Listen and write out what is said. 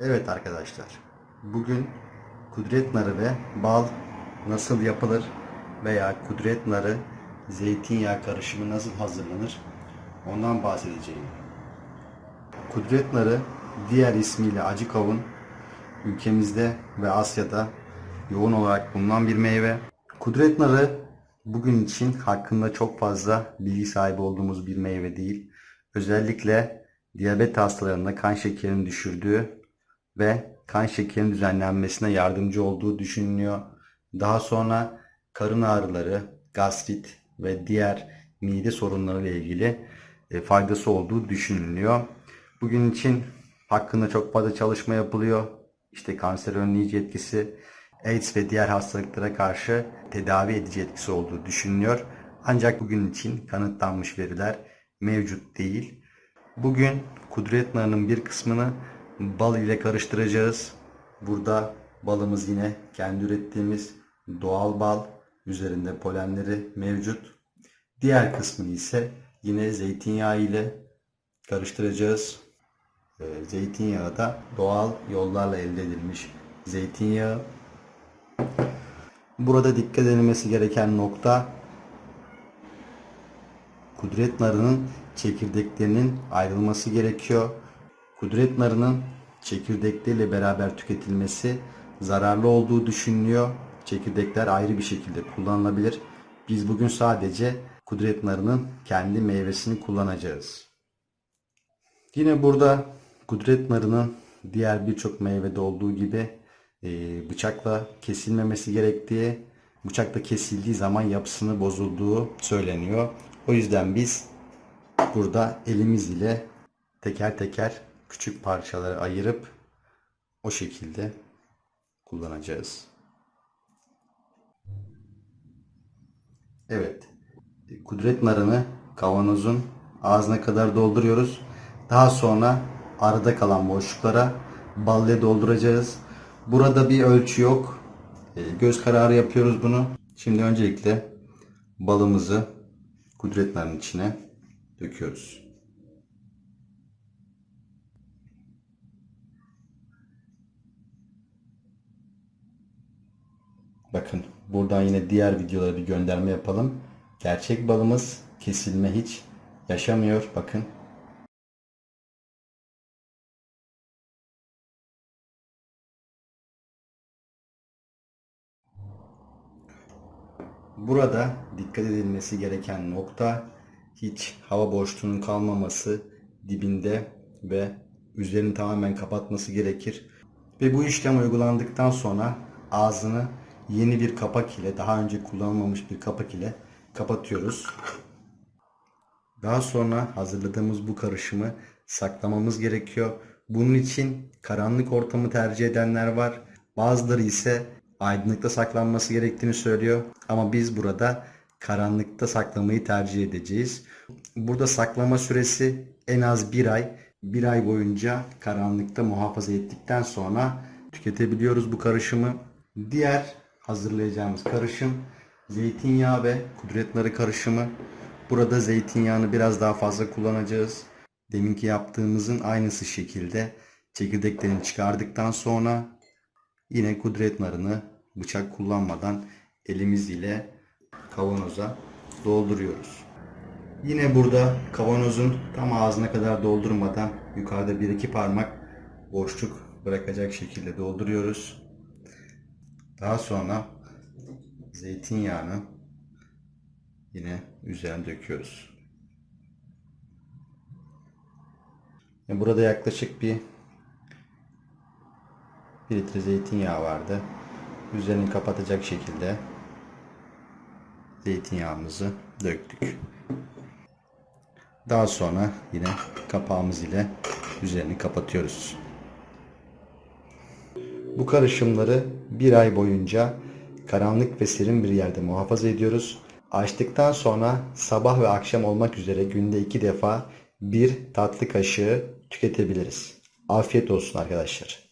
Evet arkadaşlar, bugün kudret narı ve bal nasıl yapılır veya kudret narı zeytinyağı karışımı nasıl hazırlanır ondan bahsedeceğim. Kudret narı diğer ismiyle acı kavun ülkemizde ve Asya'da yoğun olarak bulunan bir meyve. Kudret narı bugün için hakkında çok fazla bilgi sahibi olduğumuz bir meyve değil. Özellikle diyabet hastalarında kan şekerini düşürdüğü ve kan şekerinin düzenlenmesine yardımcı olduğu düşünülüyor. Daha sonra karın ağrıları, gastrit ve diğer mide sorunları ile ilgili e, faydası olduğu düşünülüyor. Bugün için hakkında çok fazla çalışma yapılıyor. İşte kanser önleyici etkisi, AIDS ve diğer hastalıklara karşı tedavi edici etkisi olduğu düşünülüyor. Ancak bugün için kanıtlanmış veriler mevcut değil. Bugün kudret narının bir kısmını bal ile karıştıracağız. Burada balımız yine kendi ürettiğimiz doğal bal. Üzerinde polenleri mevcut. Diğer kısmını ise yine zeytinyağı ile karıştıracağız. Ee, Zeytinyağı da doğal yollarla elde edilmiş zeytinyağı. Burada dikkat edilmesi gereken nokta kudret narının çekirdeklerinin ayrılması gerekiyor. Kudret narının çekirdekleriyle beraber tüketilmesi zararlı olduğu düşünülüyor. Çekirdekler ayrı bir şekilde kullanılabilir. Biz bugün sadece kudret narının kendi meyvesini kullanacağız. Yine burada kudret narının diğer birçok meyvede olduğu gibi e, bıçakla kesilmemesi gerektiği, bıçakla kesildiği zaman yapısını bozulduğu söyleniyor. O yüzden biz burada elimiz ile teker teker küçük parçaları ayırıp o şekilde kullanacağız. Evet. Kudret narını kavanozun ağzına kadar dolduruyoruz. Daha sonra arada kalan boşluklara bal ile dolduracağız. Burada bir ölçü yok. E, Göz kararı yapıyoruz bunu. Şimdi öncelikle balımızı kudret narının içine döküyoruz. Bakın buradan yine diğer videolara bir gönderme yapalım. Gerçek balımız kesilme hiç yaşamıyor. Bakın. Burada dikkat edilmesi gereken nokta hiç hava boşluğunun kalmaması dibinde ve üzerini tamamen kapatması gerekir. Ve bu işlem uygulandıktan sonra ağzını yeni bir kapak ile daha önce kullanılmamış bir kapak ile kapatıyoruz. Daha sonra hazırladığımız bu karışımı saklamamız gerekiyor. Bunun için karanlık ortamı tercih edenler var. Bazıları ise aydınlıkta saklanması gerektiğini söylüyor. Ama biz burada karanlıkta saklamayı tercih edeceğiz. Burada saklama süresi en az bir ay. Bir ay boyunca karanlıkta muhafaza ettikten sonra tüketebiliyoruz bu karışımı. Diğer hazırlayacağımız karışım zeytinyağı ve kudret karışımı. Burada zeytinyağını biraz daha fazla kullanacağız. Deminki yaptığımızın aynısı şekilde çekirdeklerini çıkardıktan sonra yine kudret narını bıçak kullanmadan elimiz ile kavanoza dolduruyoruz. Yine burada kavanozun tam ağzına kadar doldurmadan yukarıda bir iki parmak boşluk bırakacak şekilde dolduruyoruz. Daha sonra zeytinyağını yine üzerine döküyoruz. Burada yaklaşık bir 1 litre zeytinyağı vardı. Üzerini kapatacak şekilde zeytinyağımızı döktük. Daha sonra yine kapağımız ile üzerini kapatıyoruz. Bu karışımları bir ay boyunca karanlık ve serin bir yerde muhafaza ediyoruz. Açtıktan sonra sabah ve akşam olmak üzere günde iki defa bir tatlı kaşığı tüketebiliriz. Afiyet olsun arkadaşlar.